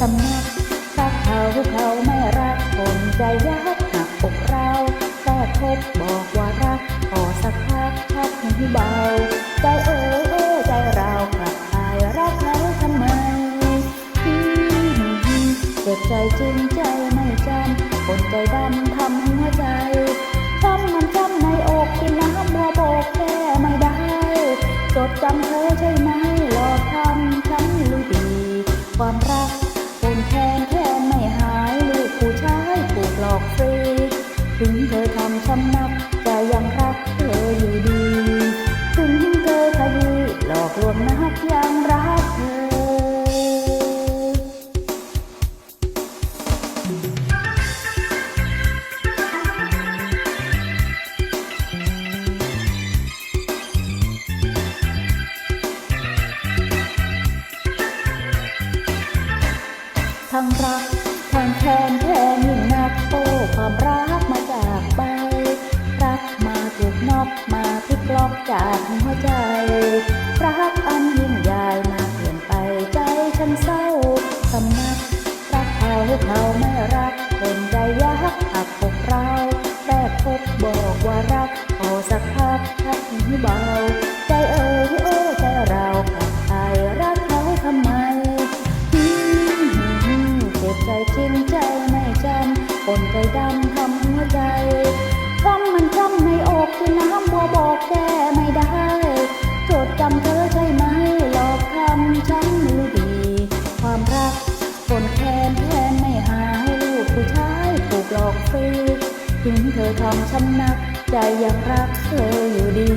สำนักถ้าเขาเขาไม่รักคนใจยากหักอกเราแต่พบบอกว่ารักขอสักพักพักให้เบา ใจเออเออใจเรากลับไปรักเขาทำไมเจ็บใจจริงใจไม่จำคนใจดำทำหัวใจจำมันจำในอกกินน้ำมัวโบกแค่ไม่ได้จดจำเธอใช่ไหมหลอกทำฉันรู้ดีความรัก อกฟรี ถึงเธอทำช้ำนักใจยังรักเธออยู่ดี ถึงเธอขยี้หลอกลวงนักยังรักเธอทั้งรักแทนแทนแทนยิ่ ความรักมาจากไป รักมาถูกนอกมาพลิกล็อกจากหัวใจ รักอันยิ่งใหญ่มาเปลี่ยนไปใจฉันเศร้าสำนักรักเขาเขาไม่รักคนใจยักหักพกเราแรกพบบอกว่ารักพอสักพักชักหูเบา ใจเอ่ยโอ้ใจเราขับไปรักเขาทำไมอืมเจ็บใจจริงใจไม่จำ คนใจดำทำหัวใจคำมันจำในอกคือน้ำบัวบอกแก้ไม่ได้ จดจำเธอใช่ไหมหลอกทำฉันรู้ดี ความรักคนแค้นแทนไม่หายลูกผู้ชายถูกหลอกฟรีถึงเธอทำช้ำนักใจยังรักเธออยู่ดี